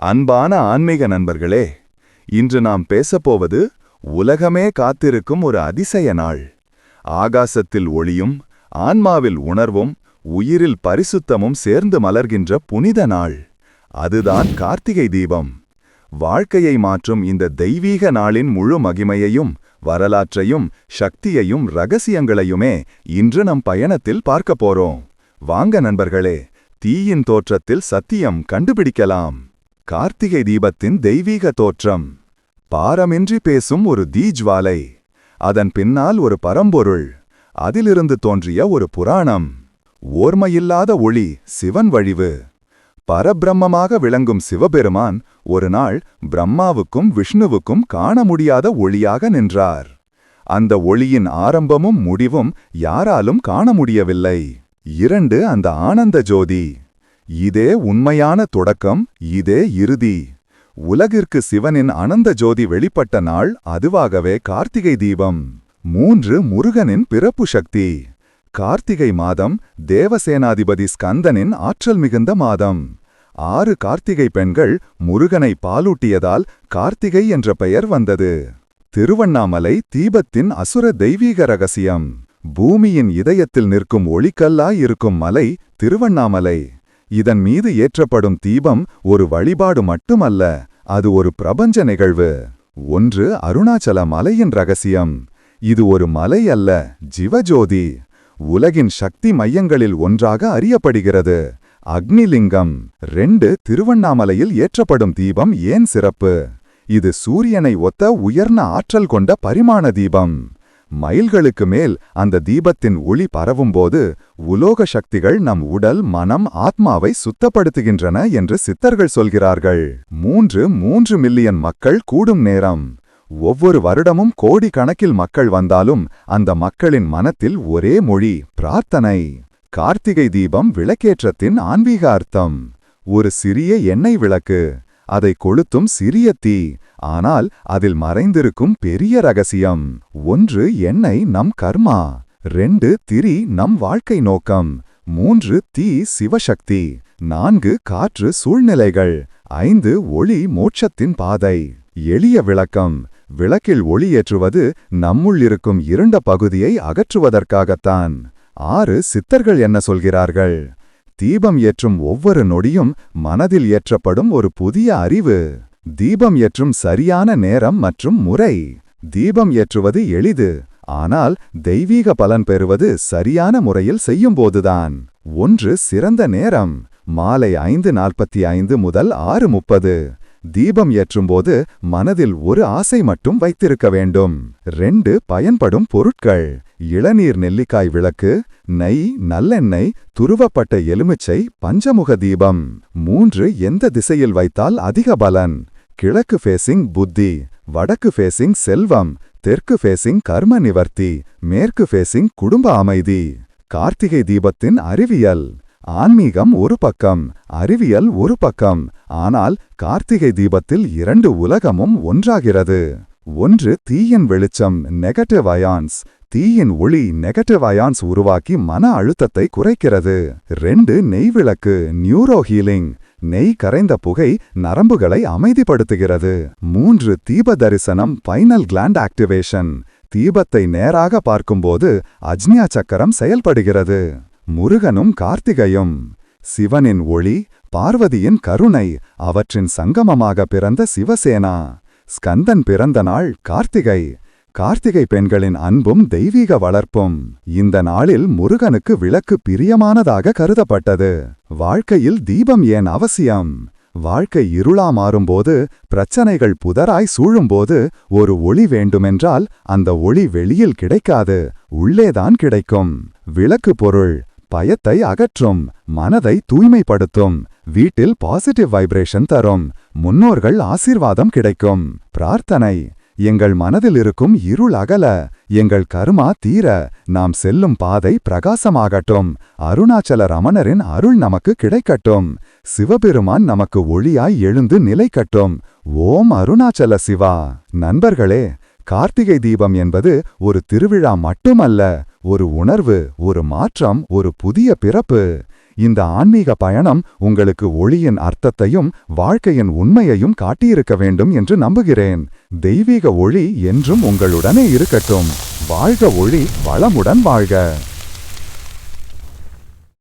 அன்பான ஆன்மீக நண்பர்களே இன்று நாம் பேசப்போவது உலகமே காத்திருக்கும் ஒரு அதிசய நாள். ஆகாசத்தில் ஒளியும் ஆன்மாவில் உணர்வும் உயிரில் பரிசுத்தமும் சேர்ந்து மலர்கின்ற புனித நாள். அதுதான் கார்த்திகை தீபம். வாழ்க்கையை மாற்றும் இந்த தெய்வீக நாளின் முழு மகிமையையும் வரலாற்றையும் சக்தியையும் ரகசியங்களையுமே இன்று நம் பயணத்தில் பார்க்கப் போறோம். வாங்க நண்பர்களே தீயின் தோற்றத்தில் சத்தியம் கண்டுபிடிக்கலாம். கார்த்திகை தீபத்தின் தெய்வீக தோற்றம். பாரமின்றி பேசும் ஒரு தீஜ்வாலை. அதன் பின்னால் ஒரு பரம்பொருள். அதிலிருந்து தோன்றிய ஒரு புராணம். ஓர்மையில்லாத ஒளி சிவன் வழிவு. பரபிரம்மமாக விளங்கும் சிவபெருமான் ஒரு நாள் பிரம்மாவுக்கும் விஷ்ணுவுக்கும் காண முடியாத ஒளியாக நின்றார். அந்த ஒளியின் ஆரம்பமும் முடிவும் யாராலும் காண முடியவில்லை. இரண்டு அந்த ஆனந்த ஜோதி. இதே உண்மையான தொடக்கம் இதே இறுதி. உலகிற்கு சிவனின் அனந்த ஜோதி வெளிப்பட்ட நாள் அதுவாகவே கார்த்திகை தீபம். மூன்று முருகனின் பிறப்பு சக்தி. கார்த்திகை மாதம் தேவசேனாதிபதி ஸ்கந்தனின் ஆற்றல் மிகுந்த மாதம். ஆறு கார்த்திகை பெண்கள் முருகனை பாலூட்டியதால் கார்த்திகை என்ற பெயர் வந்தது. திருவண்ணாமலை தீபத்தின் அசுர தெய்வீக ரகசியம். பூமியின் இதயத்தில் நிற்கும் ஒளிக்கல்லாய் இருக்கும் மலை திருவண்ணாமலை. இதன் மீது ஏற்றப்படும் தீபம் ஒரு வழிபாடு மட்டுமல்ல அது ஒரு பிரபஞ்ச நிகழ்வு. ஒன்று அருணாச்சல மலையின் ரகசியம். இது ஒரு மலை அல்ல ஜிவஜோதி. உலகின் சக்தி மையங்களில் ஒன்றாக அறியப்படுகிறது. அக்னிலிங்கம். ரெண்டு திருவண்ணாமலையில் ஏற்றப்படும் தீபம் ஏன் சிறப்பு? இது சூரியனை ஒத்த உயர்ந்த ஆற்றல் கொண்ட பரிமாண தீபம். மைல்களுக்கு மேல் அந்த தீபத்தின் ஒளி பரவும்போது உலோக சக்திகள் நம் உடல் மனம் ஆத்மாவை சுத்தப்படுத்துகின்றன என்று சித்தர்கள் சொல்கிறார்கள். மூன்று மூன்று மில்லியன் மக்கள் கூடும் நேரம். ஒவ்வொரு வருடமும் கோடி கணக்கில் மக்கள் வந்தாலும் அந்த மக்களின் மனத்தில் ஒரே மொழி பிரார்த்தனை. கார்த்திகை தீபம் விளக்கேற்றத்தின் ஆன்மீக அர்த்தம். ஒரு சிறிய எண்ணெய் விளக்கு. அதை கொளுத்தும் சிறிய தீ. ஆனால் அதில் மறைந்திருக்கும் பெரிய ரகசியம். ஒன்று எண்ணெய் நம் கர்மா. ரெண்டு திரி நம் வாழ்க்கை நோக்கம். மூன்று தீ சிவசக்தி. நான்கு காற்று சூழ்நிலைகள். ஐந்து ஒளி மோட்சத்தின் பாதை. எளிய விளக்கம். விளக்கில் ஒளி ஏற்றுவது நம்முள் இருக்கும் இருண்ட பகுதியை அகற்றுவதற்காகத்தான். ஆறு சித்தர்கள் என்ன சொல்கிறார்கள்? தீபம் ஏற்றும் ஒவ்வொரு நொடியும் மனதில் ஏற்றப்படும் ஒரு புதிய அறிவு. தீபம் ஏற்றும் சரியான நேரம் மற்றும் முறை. தீபம் ஏற்றுவது எளிது ஆனால் தெய்வீக பலன் பெறுவது சரியான முறையில் செய்யும்போதுதான். ஒன்று சிறந்த நேரம். மாலை ஐந்து நாற்பத்தி ஐந்து முதல் ஆறு முப்பது. தீபம் ஏற்றும்போது மனதில் ஒரு ஆசை மட்டும் வைத்திருக்க வேண்டும். ரெண்டு பயன்படும் பொருட்கள். இளநீர் நெல்லிக்காய் விளக்கு நெய் நல்லெண்ணெய் துருவப்பட்ட எலுமிச்சை பஞ்சமுக தீபம். மூன்று எந்த திசையில் வைத்தால் அதிக பலன்? கிழக்கு ஃபேசிங் புத்தி வடக்கு ஃபேசிங் செல்வம் தெற்கு ஃபேசிங் கர்ம நிவர்த்தி மேற்கு ஃபேசிங் குடும்ப அமைதி. கார்த்திகை தீபத்தின் அறிவியல் ஆன்மீகம் ஒரு பக்கம் அறிவியல் ஒரு பக்கம் ஆனால் கார்த்திகை தீபத்தில் இரண்டு உலகமும் ஒன்றாகிறது. ஒன்று தீயின் வெளிச்சம் நெகட்டிவ் அயான்ஸ் தீயின் ஒளி நெகட்டிவ் அயான்ஸ் உருவாக்கி மன அழுத்தத்தை குறைக்கிறது. ரெண்டு நெய்விளக்கு நியூரோ ஹீலிங் நெய் கரைந்த புகை நரம்புகளை அமைதிப்படுத்துகிறது. மூன்று தீப தரிசனம் பைனல் கிளாண்ட் ஆக்டிவேஷன் தீபத்தை நேராக பார்க்கும்போது அஜ்ஞா சக்கரம் செயல்படுகிறது. முருகனும் கார்த்திகையும். சிவனின் ஒளி பார்வதியின் கருணை அவற்றின் சங்கமமாக பிறந்த சிவசேனா. ஸ்கந்தன் பிறந்த நாள் கார்த்திகை. கார்த்திகை பெண்களின் அன்பும் தெய்வீக வளர்ப்பும். இந்த நாளில் முருகனுக்கு விளக்கு பிரியமானதாக கருதப்பட்டது. வாழ்க்கையில் தீபம் ஏன் அவசியம்? வாழ்க்கை இருளா மாறும்போது பிரச்சனைகள் புதராய் சூழும்போது ஒரு ஒளி வேண்டுமென்றால் அந்த ஒளி வெளியில் கிடைக்காது உள்ளேதான் கிடைக்கும். விளக்கு பொருள் பயத்தை அகற்றும் மனதை தூய்மைப்படுத்தும் வீட்டில் பாசிட்டிவ் வைப்ரேஷன் தரும் முன்னோர்கள் ஆசீர்வாதம் கிடைக்கும். பிரார்த்தனை எங்கள் மனதில் இருக்கும் இருள் அகல எங்கள் கருமா தீர நாம் செல்லும் பாதை பிரகாசமாகட்டும். அருணாச்சல ரமணரின் அருள் நமக்கு கிடைக்கட்டும். சிவபெருமான் நமக்கு ஒளியாய் எழுந்து நிலைக்கட்டும். ஓம் அருணாச்சல சிவா. நண்பர்களே கார்த்திகை தீபம் என்பது ஒரு திருவிழா மட்டுமல்ல ஒரு உணர்வு ஒரு மாற்றம் ஒரு புதிய பிறப்பு. இந்த ஆன்மீக பயணம் உங்களுக்கு ஒளியின் அர்த்தத்தையும் வாழ்க்கையின் உண்மையையும் காட்டியிருக்க வேண்டும் என்று நம்புகிறேன். தெய்வீக ஒளி என்றும் உங்களுடனே இருக்கட்டும். வாழ்க ஒளி வளமுடன் வாழ்க.